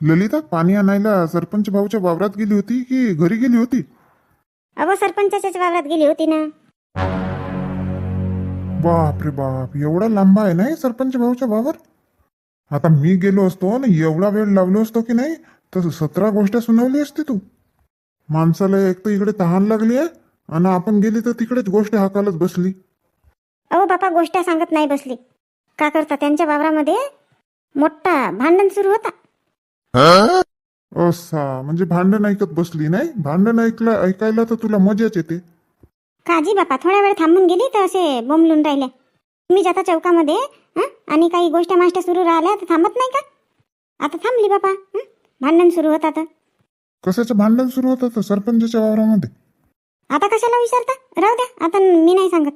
ललिता पाणी आणायला सरपंच भाऊच्या वावरात गेली होती की घरी गेली होती? अहो सरपंचाच्याच वावरात गेली होती ना. बाप रे बाप एवढा लांब आहे नाही सरपंच भाऊच्या वावर? आता मी गेलो असतो ना एवढा वेळ लावलो असतो की नाही तर सतरा गोष्ट सुनावली असती तू. माणसाला एक तर इकडे तहान लागली आहे आणि आपण गेली तर तिकडेच गोष्ट हाकालच बसली. अहो बापा गोष्ट सांगत नाही बसली. का करता त्यांच्या वावरामध्ये मोठा भांडण सुरू होता. असा म्हणजे भांडण ऐकत बसली नाही? भांडण ऐकला ऐकायला तर तुला मजाच येते. काजी बापा थोड्या वेळ थांबून गेली तर असे बोंबलून राहिले. तुम्ही जाता चौकामध्ये हं? आणि काही गोष्ट माष्ट सुरू राहिल्या तर थांबत नाही का? आता थांबली बापा हं? भांडण सुरू होत आता. कशाचं भांडण सुरू होतं तर सरपंचाच्या वावरामध्ये? आता कशाला विचारता राहू द्या आता मी नाही सांगत.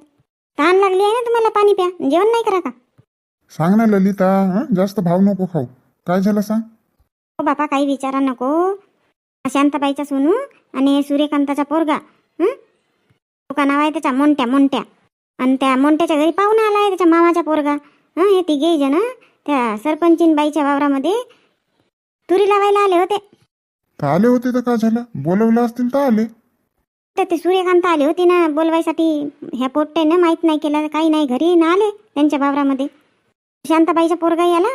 तहान लागली आहे ना तुम्हाला पाणी प्या जेवण नाही करा का? सांग ना ललिता हं? जास्त भाव नको खाऊ. काय झालं सांग? बापा काही विचारा नको. शांताबाईचा सोनू आणि सूर्यकांताचा पोरगा हं? तो का नाव आहे त्याचा मोंट्या मोंट्या. आणि त्या मोंट्याच्या घरी पाहुणा आलाय त्याच्या मामाचा पोरगा हं? हे तिघे जण त्या सरपंचीन बाईच्या वावरामध्ये तुरी लावायला आले होते. आले होते तर काय झालं? बोलवलं असतील तर आले. तर ते सूर्यकांत आले होते ना बोलवायसाठी ह्या पोट्ट्यानं माहीत नाही केलं काही नाही घरी ना आले त्यांच्या वावरामध्ये. शांताबाईचा पोरगाही आला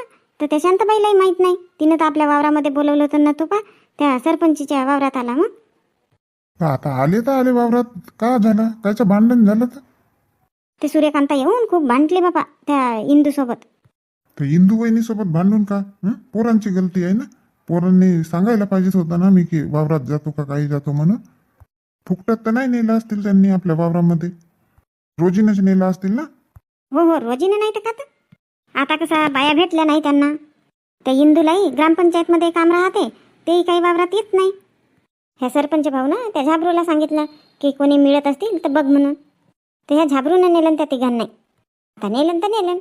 तर त्या शांताबाईलाही माहीत नाही. तिनं तर आपल्या वावरामध्ये बोलवलं होतं ना तो पा त्या सरपंचीच्या वावरात आला मग. तर आता आले तर आले वावरात. का झालं? कायचं भांडण झालं तर? ते सूर्यकांता येऊन खूप भांडले बापा त्या इंदूसोबत. तर इंदू वहिनीसोबत भांडून का? हं? पोरांची गलती आहे ना? पोरांनी सांगायला पाहिजेच होतं ना मी की वावरात जातो का काही जातो म्हणून. फुकटात तर नाही नेलं असतील त्यांनी आपल्या वावरामध्ये? रोजीनच नेलं असतील ना? हो हो रोजीने नाही तर का तर? आता कसं बाया भेटल्या नाही त्यांना. त्या इंदूलाही ग्रामपंचायतमध्ये काम राहते तेही काही वावरात येत नाही. ह्या सरपंच भाऊ ना त्या झाबरूला सांगितलं की कोणी मिळत असतील तर बघ म्हणून. तर ह्या झाबरूनं नेलं त्या तिघांना आता नेलं तर नेलं?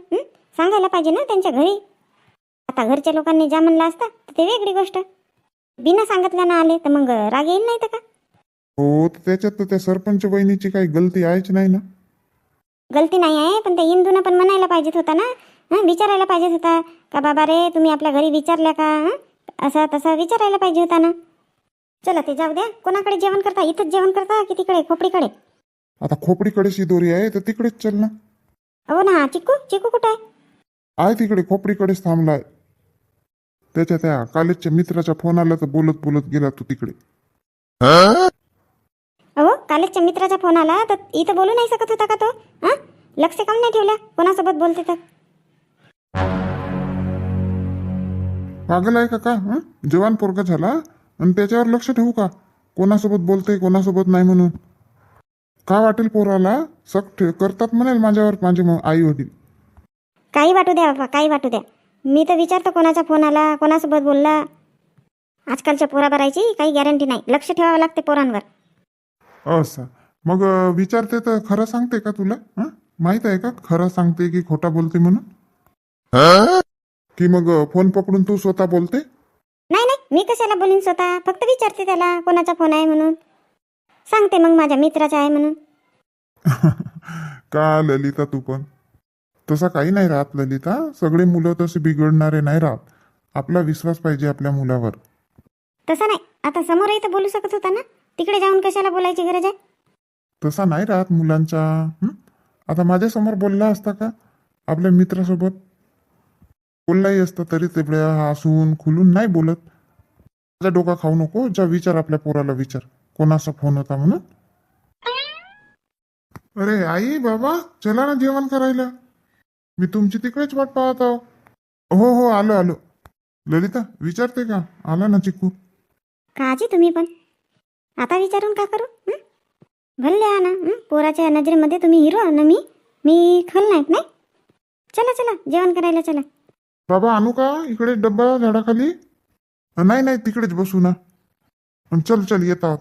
सांगायला पाहिजे ना त्यांच्या घरी. आता घरच्या लोकांनी ज्या म्हणलं असता तर ते वेगळी गोष्ट. बिना सांगितल्यानं आले तर मग राग येईल नाही तर का? हो त्याच्यात तर त्या सरपंच वहिनीची काही गलती आहेच नाही ना? गलती नाही आहे पण त्या इंदूनं पण म्हणायला पाहिजेत होता ना हं विचारायला पाहिजेत होता. का बाबा रे तुम्ही आपल्या घरी विचारल्या का हं? असं तसं विचारायला पाहिजे होता ना. चला ते जाऊ द्या. कोणाकडे जेवण करता? इथंच जेवण करता की तिकडे खोपडीकडे? आता खोपडीकडे शिदोरी आहे तर तिकडेच चल ना. हो ना चिकू चिकू कुठं? आहे आहे तिकडे खोपडीकडेच थांबलाय. त्याच्या त्या कॉलेजच्या मित्राचा फोन आला तर बोलत बोलत गेला तू तिकडे. अहो कॉलेजच्या मित्राचा फोन आला तर इथं बोलू नाही शकत होता का तो? हां? लक्ष काऊन नाही ठेवल्या कोणासोबत बोलते तर? पागल आहे का का हं? जवान पोरगा झाला. आणि त्याच्यावर लक्ष ठेवू का? कोणासोबत बोलते कोणासोबत नाही म्हणून. का वाटेल पोराला? सक करतात म्हणाल माझ्यावर माझे आई वडील. काही वाटू द्या बाबा काही वाटू द्या. मी तर विचारतो कोणाचा फोन आला कोणासोबत बोलला. आजकालच्या पोराबरायची काही गॅरंटी नाही. लक्ष ठेवावं लागते पोरांवर. असं. मग अं, विचारते तर खरं सांगते का तुला? हं? माहीत आहे का? खरं सांगते की खोटा बोलते म्हणून? की मग फोन पकडून तू स्वतः बोलते? नाही नाही मी कशाला बोलीन स्वतः? फक्त विचारते त्याला कोणाचा फोन आहे म्हणून. सांगते मग माझ्या मित्राचा आहे म्हणून. का ललिता तू पण? तसा काही नाही राहत ललिता. सगळे मुलं तसे बिघडणारे नाही राहत. आपला विश्वास पाहिजे आपल्या मुलावर. तसं नाही. आता समोरही तर बोलू शकत होता ना? तिकडे जाऊन कशाला बोलायची गरज आहे? तसा नाही राहत मुलांचा. हं? आता माझ्यासमोर बोलला असता का? आपल्या मित्रासोबत? बोललाही असतं तरी तेवढ्या हसून खुलून नाही बोलत. माझा डोका खाऊ नको जा विचार आपल्या पोराला विचार. कोणाचा फोन होता म्हणून? अरे आई बाबा चला ना जेवण करायला. मी तुमची तिकडेच वाट पाहत आहो. हो हो आलो आलो. ललिता विचारते का? आला ना चिकू काजी तुम्ही पण. आता विचारून का करू? भल्ले आ ना पोराच्या नजरेमध्ये तुम्ही हिरो ना मी? मी खलनायक नाही? चला चला जेवण करायला चला. बाबा आणू का? इकडे डब्बा झाडाखाली? नाही नाही तिकडेच बसू ना. चल चल येत आहोत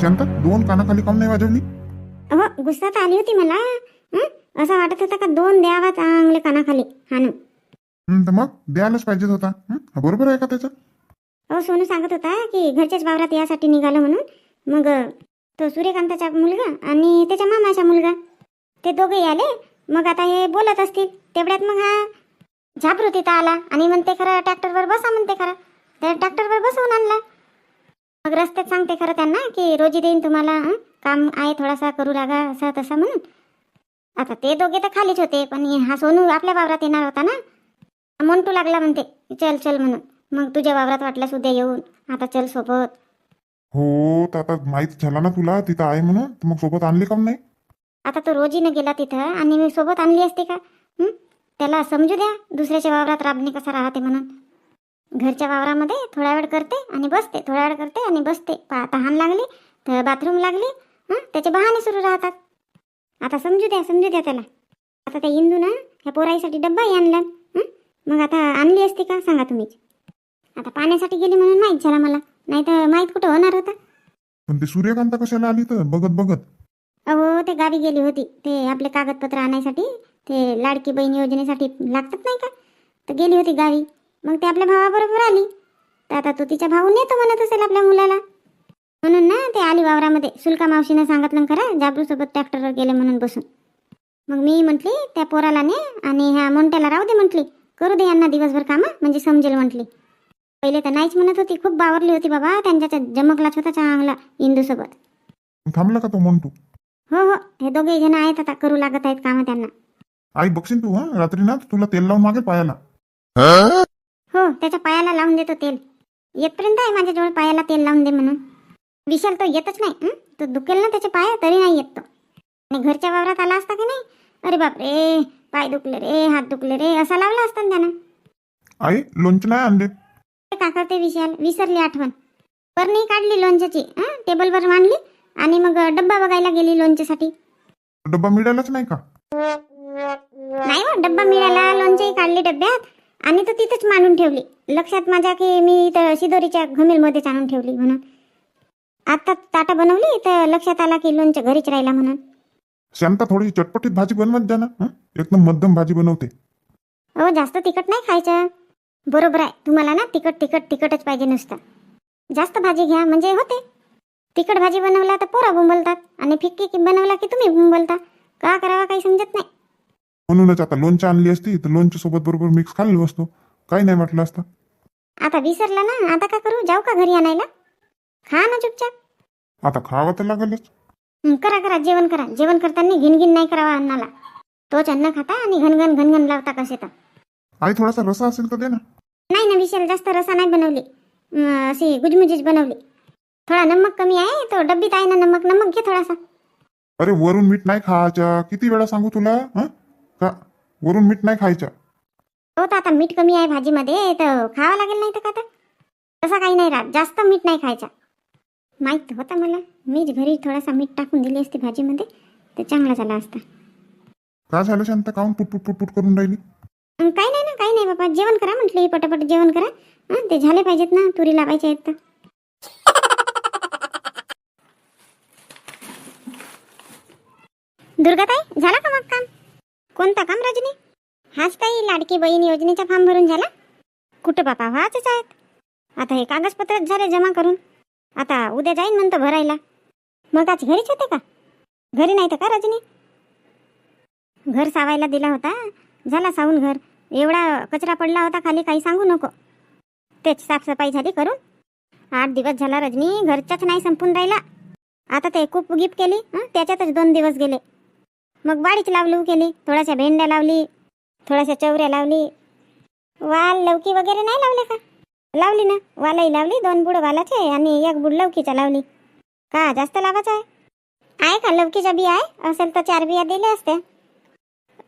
शांत? दोन कानाखाली काऊन नाही वाजवली? गुस्सा तर आली होती मला. हं? असं वाटत होतं का दोन द्यावा चांगले कानाखाली हाणून? हं, तर मग द्यायलाच पाहिजेत होता. हं? हा, बरोबर आहे का त्याचं? अहो सोनू सांगत होता की घरच्याच वावरात यासाठी निघालो म्हणून. मग अ, तो सूर्यकांताचा मुलगा आणि त्याच्या मामाचा मुलगा ते दोघेही आले. मग आता हे बोलत असतील. तेवढ्यात मग हा झापरू तिथं आला आणि म्हणते खरं ट्रॅक्टरवर बसा म्हणते खरं. त्या ट्रॅक्टरवर बसवून आणला. मग रस्त्यात सांगते खरं त्यांना की रोजी देईन तुम्हाला हं? काम आहे थोडासा करू लागा असं तसं म्हणून. आता ते दोघे तर खालीच होते पण हा सोनू आपल्या वावरात येणार होता ना. मोंटू लागला म्हणते चल चल म्हणून. मग तुझ्या वावरात वाटल्यास उद्या येऊन आता चल सोबत. हो तर आता माहीत झाला ना तुला तिथं आहे म्हणून तर मग सोबत आणली का नाही? आता तो रोजीनं गेला तिथं आणि मी सोबत आणली असते का? हं? त्याला समजू द्या दुसऱ्याच्या वावरात राबणे कसा राहते म्हणून. घरच्या वावरामध्ये थोडा वेळ करते आणि बसते थोडा वेळ करते आणि बसते. पा तहान लागली तर बाथरूम लागली हं? त्याचे बहाणे सुरू राहतात. आता समजू द्या समजू द्या त्याला. आता त्या इंदू ना ह्या पोराईसाठी डब्बाही आणला? मग आता आणली असती का सांगा तुम्हीच आता पाण्यासाठी गेली म्हणून माहीत झाला मला नाही तर माहीत कुठं होणार होता. पण ते सूर्यकांता कशाला आली तर बघत बघत. अहो ते गावी गेली होती ते आपले कागदपत्र आणायसाठी. ते लाडकी बहीण योजनेसाठी लागतात नाही का? तर गेली होती गावी. मग ते आपल्या भावाबरोबर आली. तर आता तो तिच्या भाऊ नेतो म्हणत असेल आपल्या मुलाला. म्हणून ना ते आली वावरामध्ये. सुलका मावशीनं सांगितलं खरं जाबरूसोबत ट्रॅक्टरवर गेले म्हणून बसून. मग मी म्हटली त्या पोराला ने आणि ह्या मोंट्याला राहू दे म्हटली. करू दे यांना दिवसभर कामं म्हणजे समजेल म्हटली. पहिले तर नाहीच म्हणत होती. खूप बावरली होती बाबा त्यांच्या जमकलाच होता चांगला इंदूसोबत. थांबला का तो म्हणतो हो हो. हे दोघे जण आहेत आता करू लागत आहेत कामं त्यांना. आई बघशील तू हा? रात्री ना तुला तेल लावून मागे पायाला. हो त्याच्या पायाला लावून देतो तेल. येतपर्यंत आहे माझ्याजवळ पायाला तेल लावून दे म्हणून. विशाल तो येतच नाही हं? तो दुखेल ना त्याचे पाय तरी नाही येत तो. आणि घरच्या वावरात आला असता की नाही? अरे बापरे पाय दुखले रे हात दुखले रे असा लावला असता ना त्यानं. आई लोणचे नाही आणले? ते का करते विशाल? विसरली आठवण. परणी काढली लोणच्याची हं? टेबलवर मांडली आणि मग डब्बा बघायला गेली लोणच्यासाठी. डब्बा मिळालाच नाही का? नाही हो डब्बा मिळाला लोणचंही काढली डब्यात. आणि तो तिथंच मांडून ठेवली. लक्षात माझ्या की मी तर शिदोरीच्या घमेलमध्येच आणून ठेवली म्हणून. आता ताटा बनवली तर लक्षात आला की लोणचं घरीच राहिला म्हणून. शांता थोडी चटपटीत भाजी बनवत द्या ना हं? एकदम मध्यम भाजी बनवते. हो जास्त तिखट नाही खायचं. बरोबर आहे. तुम्हाला ना तिखट तिखट तिखटच पाहिजे नुसतं. जास्त भाजी घ्या म्हणजे होते. तिखट भाजी बनवला तर पोरा बुंबलतात. आणि फिक्की की बनवला की तुम्ही बुंबलता. का करावा काही समजत नाही. म्हणूनच आता लोणचं आणली असती तर लोणच्या सोबत बरोबर मिक्स खाल्लो असतो. काही नाही वाटलं असतं. आता विसरला ना? आता का करू? जाऊ का घरी आणायला? खा ना चुपचाप. आता खावं तर लागेलच. हं, करा करा. जेवण करा. जेवण करताना घिनघिन नाही करावा अन्नाला. तोच अन्न खाता आणि घनघन घनघन लावता कसे तर. आई थोडासा रसा असेल तर दे ना. नाही ना विशाल जास्त रसा नाही बनवली. अं, अशी गुजमुजीच बनवली. थोडा नमक कमी आहे तो डब्बीत आहे ना नमक नमक घे थोडासा. अरे वरून मीठ नाही खायच्या किती वेळा सांगू तुला? हं? का? वरून मीठ नाही खायच्या हो तर आता मीठ कमी आहे भाजीमध्ये तर खावं लागेल नाही तर का तर? तसा काही नाही राहत. जास्त मीठ नाही खायचा. माहीत होता मला. मीच घरी थोडासा मीठ टाकून दिली असती भाजीमध्ये तर चांगला झाला असता. काय झालं शांत? काऊन पुटपुट पुटपुट करून राहिली? अं, काही नाही ना काही नाही बाबा. जेवण करा म्हटलं पटापट जेवण करा. हं, ते झाले पाहिजेत ना तुरी लावायचे आहेत तर. दुर्गाताई झाला का मग काम? कोणता काम रजनी? हाच ताई लाडकी बहीण योजनेचा फॉर्म भरून झाला. कुठं बापा? व्हाचच आहेत. आता हे कागदपत्र झाले जमा करून. आता उद्या जाईन म्हणतो भरायला. मग आज घरीच होते का? घरी नाही तर का रजनी? घर सावायला दिला होता. झाला सावून घर. एवढा कचरा पडला होता खाली काही सांगू नको. तेच साफसफाई झाली करून. आठ दिवस झाला रजनी. घरच्याच नाही संपून राहिला. आता ते खूप गिफ्ट केली त्याच्यातच दोन दिवस गेले. मग वाडीच लावलू केली थोड्याशा भेंड्या लावली थोड्याशा चवऱ्या लावली. वाल लवकी वगैरे नाही लावले का? लावली ना. वालही लावली दोन बुड वालाचे आणि एक बुड लवकीच्या लावली. का जास्त लावायचं आहे? आहे का? लवकीच्या बी आहे? असेल तर चार बिया दिल्या असत्या.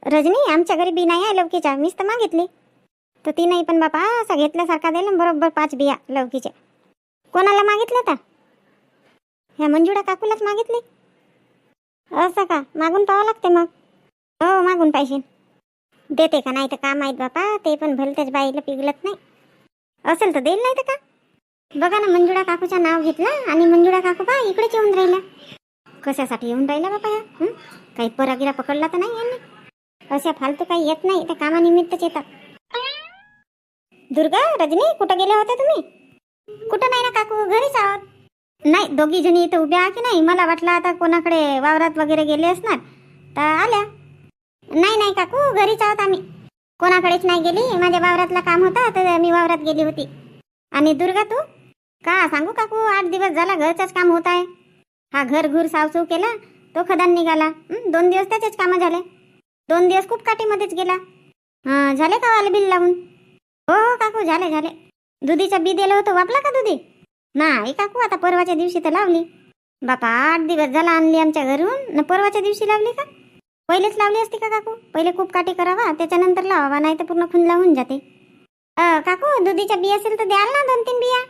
रजनी आमच्या घरी बी नाही आहे लवकीच्या. मीच तर मागितली. तर ती नाही पण बापा असा घेतल्यासारखा दिला बरोबर पाच बिया लवकीच्या कोणाला मागितलं तर ह्या मंजुळा काकूलाच मागितली? असं का? मागून पाहावं लागते मग. हो मागून पाहिजे. देते का? नाही तर काम आहेत बापा ते पण भलत्याच बाईला पिघलत नाही. असेल तर देईल नाही तर का? बघा ना मंजुळा काकूचं नाव घेतलं आणि मंजुळा काकू बा इकडेच येऊन राहिला. कशासाठी येऊन राहिला बापा ह्या? काही परागिरा पकडला तर नाही यांनी? अशा फालतू काही येत नाही त्या कामानिमित्तच येतात. दुर्गा रजनी कुठं गेल्या होत्या तुम्ही? कुठं नाही ना काकू? घरीच आहोत. नाही दोघी जणी इथं उभ्या की नाही? मला वाटलं आता कोणाकडे वावरात वगैरे गेले असणार. तर आल्या. नाही नाही काकू घरीच आहोत आम्ही. कोणाकडेच नाही गेली. माझ्या वावरातला काम होता तर मी वावरात गेली होती. आणि दुर्गा तू? का सांगू काकू आठ दिवस झाला घरचाच काम होत आहे. हा घर घुर सावसू केला तो खदान निघाला. दोन दिवस त्याचेच कामं झाले. दोन दिवस खूप काठीमध्येच गेला. हं, झाले का वाले बिल लावून? हो हो काकू झाले झाले. दुधीचं बी दिलं होतं वापला का दुधी? नाही काकू आता परवाच्या दिवशी तर लावली. बापा आठ दिवस झाला आणली आमच्या घरून. न परवाच्या दिवशी लावली का? पहिलेच लावली असती का काकू? पहिले खूप काठी करावा त्याच्यानंतर लावावा नाही तर पूर्ण खुनला होऊन जाते. अ, काकू दुधीच्या बिया असेल तर द्याल ना दोन तीन बिया?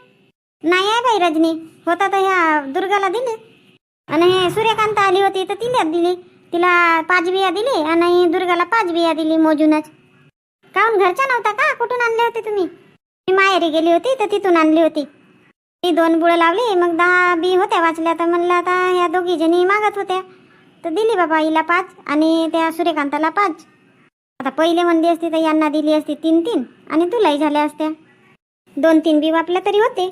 नाही आहे बाई रजनी. होता तर ह्या दुर्गाला दिले. आणि हे सूर्यकांत आली होती तर तिला दिली. तिला पाच बिया दिली आणि दुर्गाला पाच बिया दिली मोजूनच. काहून घरच्या नव्हता का? कुठून आणले होते तुम्ही? मी माहेरी गेली होती तर तिथून आणली होती. मी दोन बुळं लावली मग दहा बी होत्या वाचल्या. तर म्हणलं आता ह्या दोघी जणी मागत होत्या. तर दिली बाबा हिला पाच आणि त्या सूर्यकांताला पाच. आता पहिले म्हणली असती तर यांना दिली असती तीन तीन आणि तुलाही झाल्या असत्या. दोन तीन बी वापल्या तरी होते.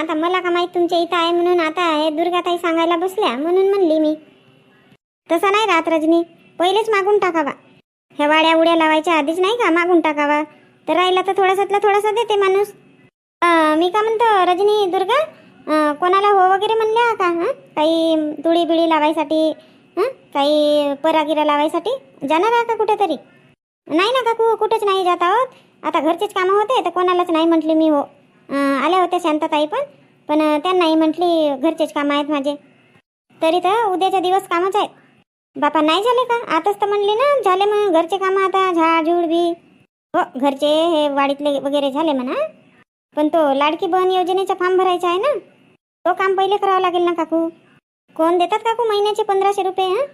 आता मला का माहीत तुमच्या इथं आहे म्हणून आता हे दुर्गाताई सांगायला बसल्या म्हणून म्हणली मी. तसं नाही राहत रजनी पहिलेच मागून टाकावा. ह्या वाड्या उड्या लावायच्या आधीच नाही का मागून टाकावा? तर राहिला तर थोडासातला थोडासा देते माणूस. मी का म्हणतो रजनी दुर्गा अं, कोणाला हो वगैरे म्हणल्या का हां? काही तुळी बिळी लावायसाठी हं? काही परागिरा लावायसाठी? जाणार आहे का कुठेतरी? नाही ना काकू कुठेच नाही जात आहोत. आता घरचेच कामं होते तर कोणालाच नाही म्हटली मी हो. अं, आल्या होत्या शांतताई पण पण अं, त्यांनाही म्हटली घरचेच कामं आहेत माझे. तरी तर उद्याच्या दिवस कामच आहेत. बापा नाही झाले का? आताच तर म्हणले ना झाले मग घरचे कामं आता झाड झुड बी हो घरचे हे वाडीतले वगैरे झाले म्हणा. पण तो लाडकी बहन योजनेचा फॉर्म भरायचा आहे ना? तो काम पहिले करावं लागेल ना काकू? कोण देतात काकू महिन्याचे पंधराशे रुपये हं?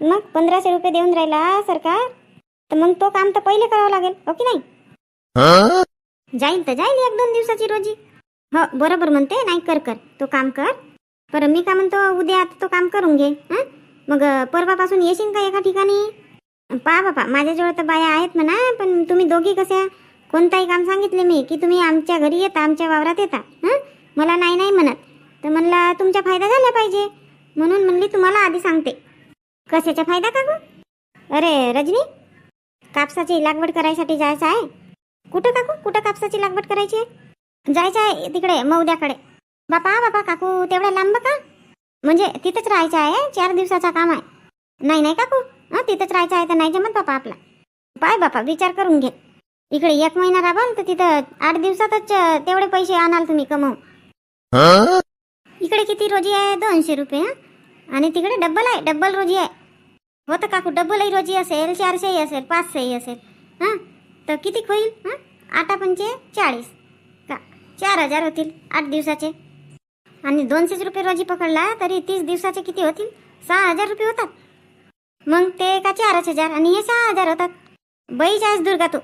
मग पंधराशे रुपये देऊन राहिला सरकार? तर मग तो काम तर पहिले करावं लागेल हो की नाही? जाईल तर जाईल एक दोन दिवसाची रोजी. हो बरोबर म्हणते नाही कर कर तो काम कर. बरं मी का म्हणतो उद्या आता तो काम करून घे हं? मग परवापासून येशील का एका ठिकाणी? पहा बापा माझ्याजवळ तर बाया आहेत म्हणा पण तुम्ही दोघी कशा? कोणताही काम सांगितले मी की तुम्ही आमच्या घरी येता आमच्या वावरात येता हं? मला नाही नाही म्हणत. तर म्हणला तुमचा फायदा झाला पाहिजे. म्हणून म्हणली तुम्हाला आधी सांगते. कशाचा फायदा का गो अरे रजनी कापसाची लागवड करायसाठी जायचं आहे. कुठं काकू? कुठं कापसाची लागवड करायची आहे? जायचं आहे तिकडे मौद्याकडे. बापा बापा काकू तेवढ्या लांब का? म्हणजे तिथंच राहायचं आहे चार दिवसाचा काम आहे. नाही नाही काकू हां तिथंच राहायचं आहे तर नाही जमत बापा आपला. पाय बापा विचार करून घे. इकडे एक महिना राबाल तर तिथं आठ दिवसातच तेवढे पैसे आणाल तुम्ही कमवून. इकडे किती रोजी आहे? दोनशे रुपये हं? आणि तिकडे डब्बल आहे डब्बल रोजी आहे. होतं काकू डब्बलही रोजी असेल चारशेही असेल पाचशेही असेल हां? तर किती होईल हां? आठा पंचे चाळीस. का? चार हजार होतील आठ दिवसाचे. आणि दोनशेच रुपये रोजी पकडला तरी तीस दिवसाचे किती होतील? सहा हजार रुपये होतात. मग ते का चारच हजार आणि हे सहा हजार होतात. बाई जायच दुर्गा तू.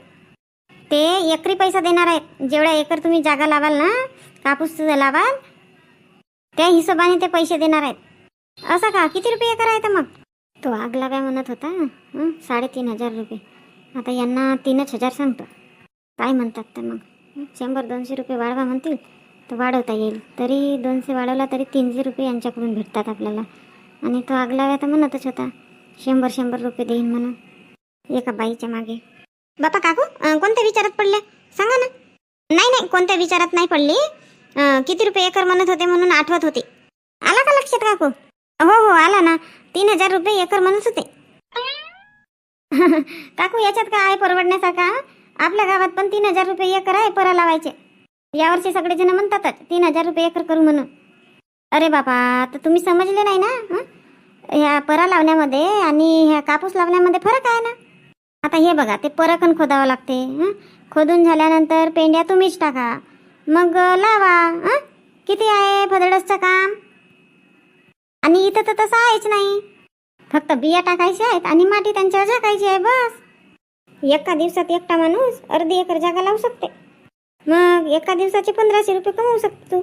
ते एकरी पैसा देणार आहेत. जेवढ्या एकर तुम्ही जागा लावाल ना कापूस लावाल त्या हिशोबाने ते पैसे देणार आहेत. असं का? किती रुपये एकर आहे तर मग? तो आगला काय म्हणत होता. साडेतीन हजार रुपये. आता यांना तीनच हजार सांगतो. काय म्हणतात तर मग? शंभर दोनशे रुपये वाढवा म्हणतील तर वाढवता येईल. तरी दोनशे वाढवला तरी तीनशे रुपये यांच्याकडून भेटतात आपल्याला. आणि तो आगला तर म्हणतच होता शंभर शंभर रुपये देईन म्हणून. एका बाईच्या मागे. बापा काकू अं, कोणत्या विचारात पडल्या? सांगा ना. नाही नाही कोणत्या विचारात नाही पडली. अं, किती रुपये एकर म्हणत होते म्हणून आठवत होते. आला का लक्षात काकू? हो हो आला ना. तीन हजार रुपये एकर म्हणत होते. काकू याच्यात काय आहे परवडण्यासारखा आपल्या गावात पण तीन हजार रुपये एकर आहे परा लावायचे. यावर्षी सगळेजण म्हणतातच तीन हजार रुपये एकर करू म्हणून. अरे बाबा तर तुम्ही समजले नाही ना हं? ह्या परा लावण्यामध्ये आणि ह्या कापूस लावण्यामध्ये फरक आहे ना? आता हे बघा ते परकन खोदावं लागते हं? खोदून झाल्यानंतर पेंड्या तुम्हीच टाका. मग लावा हं? किती आहे फदडसचं काम? आणि इथं तर तसं आहेच नाही. फक्त बिया टाकायच्या आहेत आणि माती त्यांच्यावर झाकायची आहे बस. एका दिवसात एकटा माणूस अर्धी एकर जागा लावू शकते. मग एका दिवसाचे पंधराशे रुपये कमवू शकतो तू.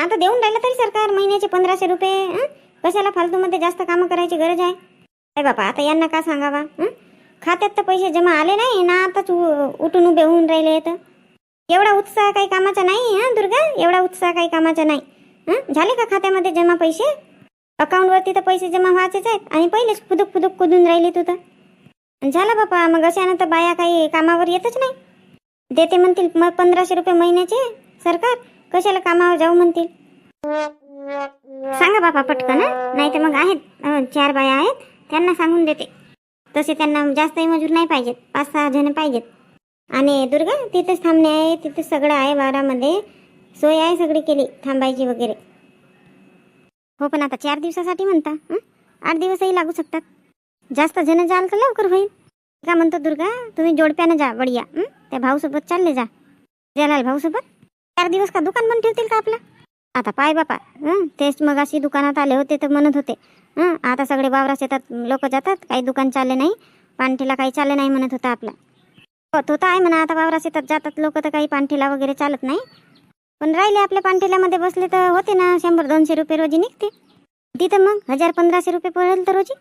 आता देऊन राहिलं तरी सरकार महिन्याचे पंधराशे रुपये कशाला फालतूमध्ये जास्त कामं करायची गरज आहे? बापा आता यांना का सांगावा हं? खात्यात तर पैसे जमा आले नाही ना आताच उ- उठून उभे होऊन राहिले तर एवढा उत्साह काही कामाचा नाही हा दुर्गा? एवढा उत्साह काही कामाचा नाही. हां झाले का खात्यामध्ये जमा पैसे? अकाउंटवरती तर पैसे जमा व्हायचेच आहेत आणि पहिलेच खुदूक खुदूक कुदून राहिली तू तर. झालं बापा मग अशानं तर बाया काही कामावर येतच नाही. देते म्हणतील मग पंधराशे रुपये महिन्याचे सरकार? कशाला कामावर जाऊ म्हणतील? सांगा बापा पटकन नाही तर मग आहेत चार बाया आहेत त्यांना सांगून देते. तसे त्यांना जास्तही मजूर नाही पाहिजेत. पाच सहा जण पाहिजेत. आणि दुर्गा तिथेच थांबणे आहे. तिथे सगळं आहे वारामध्ये सोय आहे सगळी केली थांबायची वगैरे. हो पण आता चार दिवसासाठी म्हणता आठ दिवसही लागू शकतात. जास्त जण जाल तर लवकर होईल? का म्हणतो दुर्गा तुम्ही जोडप्यानं जा बढिया त्या भाऊसोबत चालले जा. जलाल भाऊसोबत? चार दिवस का दुकान बंद ठेवतील का आपलं? आता पाय बापा हं तेच मग अशी दुकानात आले होते तर म्हणत होते. हं आता सगळे वावरा शेतात लोक जातात काही दुकान चालले नाही पानठेला काही चालले नाही म्हणत होता आपला. हो तो तर आहे म्हणा आता वावरा शेतात जातात लोक तर काही पानठेला वगैरे चालत नाही. पण राहिले आपल्या पानठेल्यामध्ये बसले तर होते ना शंभर दोनशे रुपये रोजी निघते. तिथं मग हजार पंधराशे रुपये पडेल तर रोजी.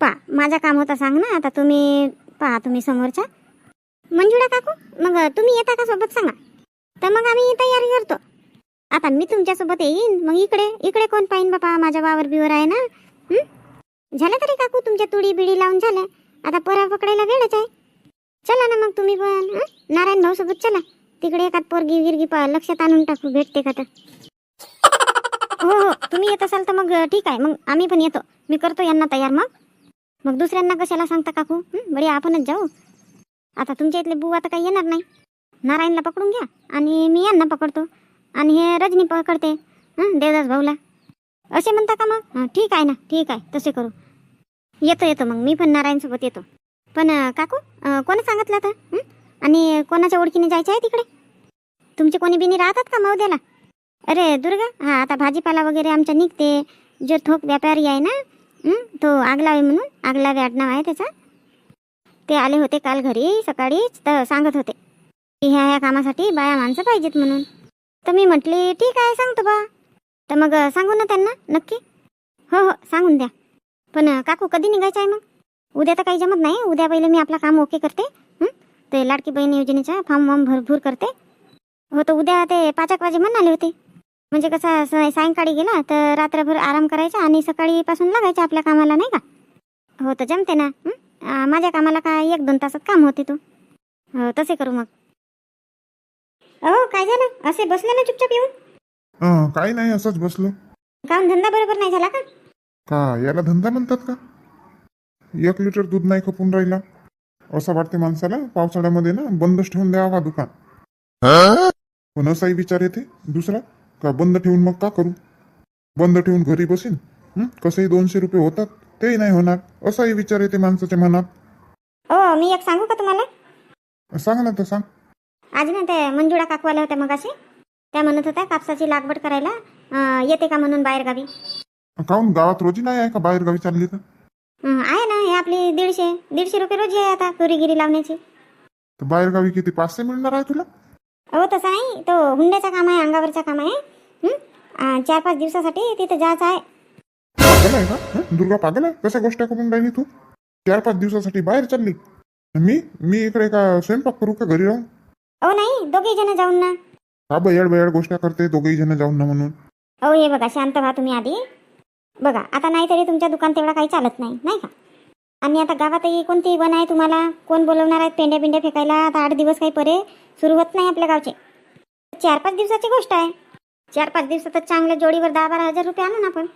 पा माझा काम होता सांग ना आता तुम्ही पहा तुम्ही समोरच्या. मंजुळा काकू मग तुम्ही येता का सोबत सांगा. तर मग आम्ही तयारी करतो. आता मी तुमच्यासोबत येईन. मग इकडे इकडे कोण पाहिन बापा? माझ्या वावर बिवर आहे ना? झालं तरी काकू तुमच्या तुडी बिडी लावून झालं. आता पोरा पकडायला वेळच आहे. चला ना मग तुम्ही पण नारायण भाऊ सोबत चला. तिकडे एखाद पोरगी गिरगी पा लक्षात आणून टाकू भेटते का तर. हो हो. तुम्ही येत असाल तर मग ठीक आहे. मग आम्ही पण येतो. मी करतो यांना तयार मग. मग दुसऱ्यांना कशाला सांगता काकू? बडी आपणच जाऊ. आता तुमच्या इथले बुवा तर काही येणार नाही. नारायणला पकडून घ्या आणि मी यांना पकडतो. आणि हे रजनी पकडते. देवदास भाऊला. असे म्हणता का मग? ठीक आहे ना ठीक आहे तसे करू. येतो येतो मग मी पण नारायणसोबत येतो. पण काकू कोण कोणी सांगितलं आता? आणि कोणाच्या ओळखीने जायचं आहे तिकडे? तुमचे कोणी बिनी राहतात का मौद्याला अरे दुर्गा हा आता भाजीपाला वगैरे आमच्या निघते. जो थोक व्यापारी आहे ना तो आगलावे म्हणून आगलावे आडनाव आहे त्याचा. ते आले होते काल घरी सकाळीच तर सांगत होते. की ह्या ह्या कामासाठी बाया माणसं पाहिजेत म्हणून. तर मी म्हटली ठीक आहे सांगतो बा. तर मग सांगू ना त्यांना नक्की? हो हो सांगून द्या. पण काकू कधी निघायचं आहे मग? उद्या तर काही जमत नाही उद्या पहिले मी आपलं काम ओके करते ते लाडकी बहीण योजनेचा फॉर्म वॉर्म भरपूर करते. हो तर उद्या ते पाच एक वाजे म्हणाले होते. म्हणजे कसं स- सायंकाळी गेला तर रात्रभर आराम करायचा आणि सकाळीपासून लागायचं आपल्या कामाला नाही का? हो तर जमते ना माझ्या कामाला काय एक दोन तासात काम होते तू. हो तसे करू मग. अहो काय झालं? असे बसले ना चुपचाप येऊन? हं, काही नाही असंच बसलो. काम धंदा बरोबर नाही झाला का? का याला धंदा म्हणतात का? एक लिटर दूध नाही खपून राहिला. असं वाटते माणसाला पावसाळ्यामध्ये ना बंदच ठेवून द्यावा हा दुकान. पण असाही विचार येते दुसरा का बंद ठेवून मग का करू? बंद ठेवून घरी बसीन? हं? कसंही दोनशे रुपये होतात तेही नाही होणार. असाही विचार येते माणसाच्या मनात. हो मी एक सांगू का तुम्हाला? सांग ना तर सांग. आज ना ते मंजुळा काकू आल्या होत्या मग असे त्या म्हणत होत्या कापसाची लागवड करायला येते का म्हणून बाहेर गावी काहून? गावात रोजी नाही आहे का बाहेर गावी चालली तर? आहे ना हे आपली दीडशे दीडशे रुपये रोजी आहे आता तुरीगिरी लावण्याची. तर बाहेर गावी किती पाचशे मिळणार आहे तुला? अहो तसं नाही तो हुंड्याचा काम आहे अंगावरचा काम आहे हं? अं, चार पाच दिवसासाठी तिथं जायचं आहे. पागल आहे का? हं? दुर्गा पागल आहे? कशा गोष्ट करून राहिली तू? चार पाच दिवसासाठी बाहेर चालली. मी मी इकडे का स्वयंपाक करू का घरी राहून? अहो नाही दोघे जण जाऊन ना. हा बयाड बयाड गोष्ट करते दोघेही जण जाऊन ना म्हणून. अहो हे बघा शांत व्हा तुम्ही आधी. बघा आता नाही तरी तुमच्या दुकान तेवढा काही चालत नाही नाही का? आणि आता गावातही कोणती वन आहे तुम्हाला? कोण बोलवणार आहेत पेंड्या पिंड्या फेकायला? आता आठ दिवस काही परे सुरू होत नाही आपल्या गावचे. चार पाच दिवसाची गोष्ट आहे. चार पाच दिवसातच चांगल्या जोडीवर दहा बारा हजार रुपये आणून आपण.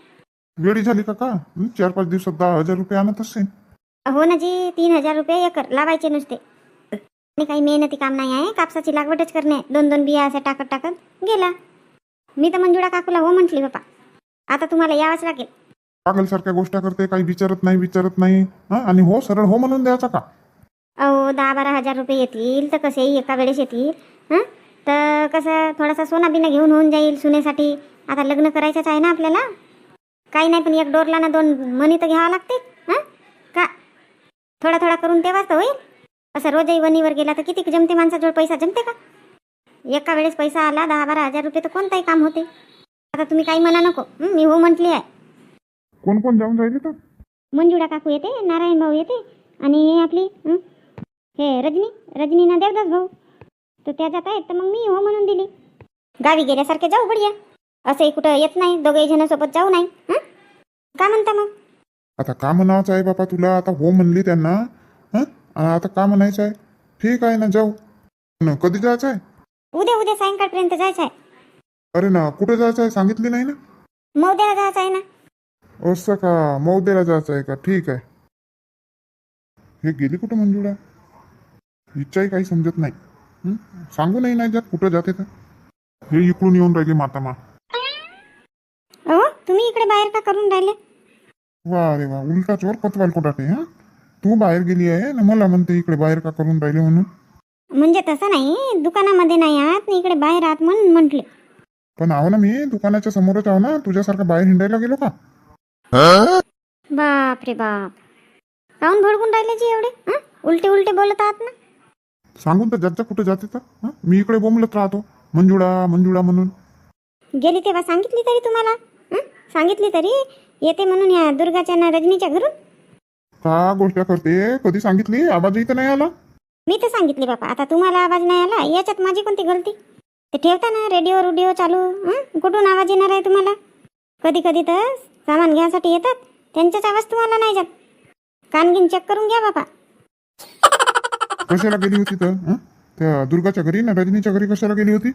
वेळी झाली का का? चार पाच दिवसात दहा हजार रुपये आणत असेल. हो ना जी तीन हजार रुपये एकर लावायचे नुसते. आणि काही मेहनती काम नाही आहे. कापसाची लागवडच करणे. दोन दोन बिया अशा टाकत टाकत गेला. मी तर मंजुळा काकूला हो म्हटली बापा. आता तुम्हाला यावंच लागेल. पागल सारख्या गोष्ट करते काही विचारत नाही विचारत नाही. हा? आणि हो सरळ हो म्हणून द्यायचा का? अहो दहा बारा हजार रुपये येतील तर कसेही एका वेळेस येतील. हां? तर कसं थोडासा सोना बिना घेऊन होऊन जाईल सुनेसाठी. आता लग्न करायचंच आहे ना आपल्याला? काही नाही पण एक डोरला ना दोन मनी तर घ्यावं लागते. हां? का? थोडा थोडा करून तेव्हाच तर होईल. असं रोजही वनीवर गेला तर किती जमते माणसाजवळ पैसा? जमते का? एका वेळेस पैसा आला दहा बारा हजार रुपये तर कोणताही काम होते. आता तुम्ही काही म्हणा नको. मी हो म्हटली आहे. कोण कोण जाऊन राहिले तर? मंजुळा काकू येते नारायण भाऊ येते आणि हे आपली हं, हे रजनी रजनी ना देवदास भाऊ. तर त्या जात आहेत तर मग मी हो म्हणून दिली. गावी गेल्यासारखे जाऊ बढिया. असंही कुठं येत नाही दोघेही जण सोबत जाऊ नाही हं? का म्हणता मग? आता का म्हणावंच आहे बापा तुला आता हो म्हणली त्यांना. आता का म्हणायचं आहे. ठीक आहे ना जाऊ. न कधी जायचं आहे? उद्या उद्या सायंकाळपर्यंत जायचं आहे. अरे ना कुठे जायचं आहे सांगितली नाही ना? मौद्याला जायचं आहे ना. असं का? मौदेला जायचं आहे का? ठीक आहे. हे गेली कुठं मंजुळा? इच्छाही काही समजत नाही. हं? सांगू नाही नाही जात कुठं जाते तर? हे इकडून येऊन राहिली मातामा. अहो तुम्ही इकडे बाहेर का करून राहिले? वा अरे वा उलटा चोर पतवाल कोटाटे हा? तू बाहेर गेली आहे ना मला म्हणते इकडे बाहेर का करून राहिले म्हणून. म्हणजे तसं नाही दुकानामध्ये नाही आहात इकडे बाहेर आहात म्हणून म्हटले. पण आहो ना मी दुकानाच्या समोरच आहो ना तुझ्यासारखं बाहेर हिंडायला गेलो का? बाप रे बाप. काऊन भडकून राहिले जी एवढे हं? उलटे उलटे बोलत आहात ना. सांगून तर जात कुठे जाते तर हं? मी इकडे बोंबलत राहतो मंजुळा मंजुळा म्हणून. गेली तेव्हा सांगितली तरी तुम्हाला हं? सांगितली तरी येते म्हणून या दुर्गाच्या ना रजनीच्या घरून? का गोष्ट करते? कधी सांगितली? आवाजही तर नाही आला. मी तर सांगितली बापा. आता तुम्हाला आवाज नाही आला? याच्यात माझी कोणती गलती? ते ठेवता ना रेडिओ रुडिओ चालू हं? कुठून आवाज येणार आहे तुम्हाला? कधी कधी तर सामान घ्यायसाठी येतात. त्यांचाच आवाज तुम्हाला नाही जात. कानगिन चेक करून घ्या बापा. कशाला गेली होती तर हं? त्या दुर्गाच्या घरी ना रजनीच्या घरी कशाला गेली होती?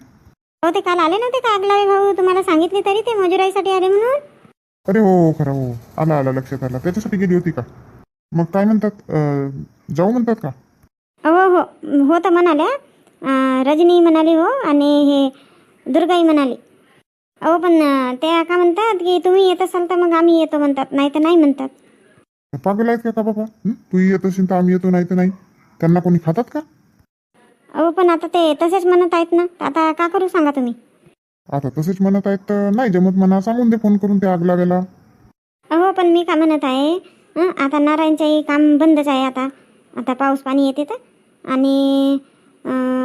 हो ते काल आले नव्हते का? आगलावे भाऊ तुम्हाला सांगितले तरी ते मजुराईसाठी आले म्हणून? अरे हो खरं हो. आला आला लक्षात आला त्याच्यासाठी गेली होती का? मग काय म्हणतात? अं, जाऊ म्हणतात का? हो हो हो तर म्हणाल्या अं, रजनी म्हणाली हो आणि हे दुर्गाई म्हणाली. अहो पण अं, त्या का म्हणतात की तुम्ही येत असाल तर मग आम्ही येतो म्हणतात नाही तर नाही म्हणतात. पागल आहेत का का बाबा? हं? तू येत असेल तर आम्ही येतो नाही तर नाही. त्यांना कोणी खातात का? अहो पण आता ते तसेच म्हणत आहेत ना तर आता का करू सांगा तुम्ही? आता तसेच म्हणत आहेत तर नाही जमत म्हणा सांगून दे फोन करून ते आग लागायला. अहो पण मी का म्हणत आहे आता नारायणचंही काम बंदच आहे आता. आता पाऊस पाणी येते तर. आणि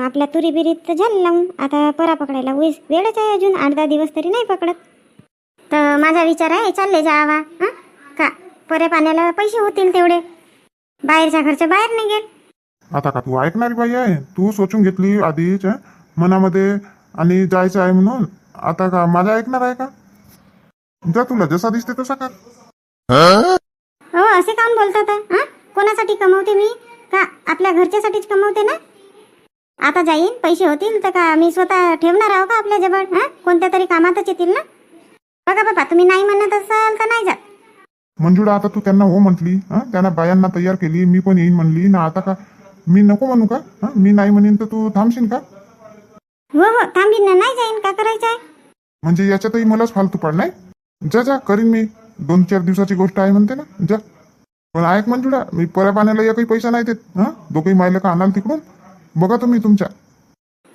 आपल्या तुरी बिरीत झालं लावून. आता परा पकडायला वेस. वेळच आहे अजून. आठ दहा दिवस तरी नाही पकडत. तर माझा विचार आहे चालले जावा हं? का? पऱ्या पाण्याला पैसे होतील तेवढे. बाहेरच्या घरच्या बाहेर निघेल आता का तू ऐकणारी बाई आहे? तू सोचून घेतली आधीच हं? मनामध्ये आणि जायचं आहे म्हणून. आता का? माझा ऐकणार आहे का? जा तुला जसा दिसते तसा कर. हो असे काऊन बोलतात हं? कोणासाठी कमवते मी? का आपल्या घरच्यासाठीच कमवते ना? आता जाईन पैसे होतील तर का मी स्वतः ठेवणार आहो का आपल्या जवळ हं? कोणत्या तरी कामातच येतील ना? बघा बाबा तुम्ही नाही म्हणत असाल तर नाही जात. मंजुळा आता तू त्यांना हो म्हटली हं? त्यांना बायांना तयार केली मी पण येईन म्हणली ना आता का? मी नको म्हणू का? हं? मी नाही म्हणेन तर तू थांबशील का? हो हो थांबीन ना नाही जाईन का करायचं आहे म्हणजे याच्यातही मलाच फालतू पडलाय? जा जा करीन मी. दोन चार दिवसाची गोष्ट आहे म्हणते ना जा. पण ऐक मंजुळा मी पर्या पाण्याला एकही पैसा नाही देत हा? दोघंही मायला का आणाल तिकडून? बघा तुम्ही तुमच्या.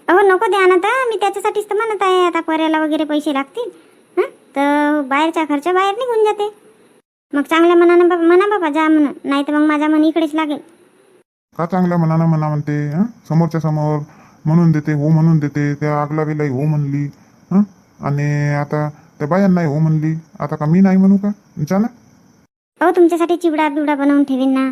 अहो नको द्या ना तर. मी त्याच्यासाठीच तर म्हणत आहे आता पर्याला वगैरे पैसे लागतील हं? तर बाहेरच्या खर्च बाहेर निघून जाते. मग चांगल्या मनानं बाबा म्हणा बाबा जा म्हणून. नाही तर मग माझा मन इकडेच लागेल. का चांगल्या मनानं म्हणा म्हणते हा? समोरच्या समोर म्हणून देते हो म्हणून देते त्या आगला वेळाही हो म्हणली हा? आणि आता त्या बायांनाही हो म्हणली. आता का मी नाही म्हणू का? जा ना अहो तुमच्यासाठी चिवडा बिवडा बनवून ठेवीन ना.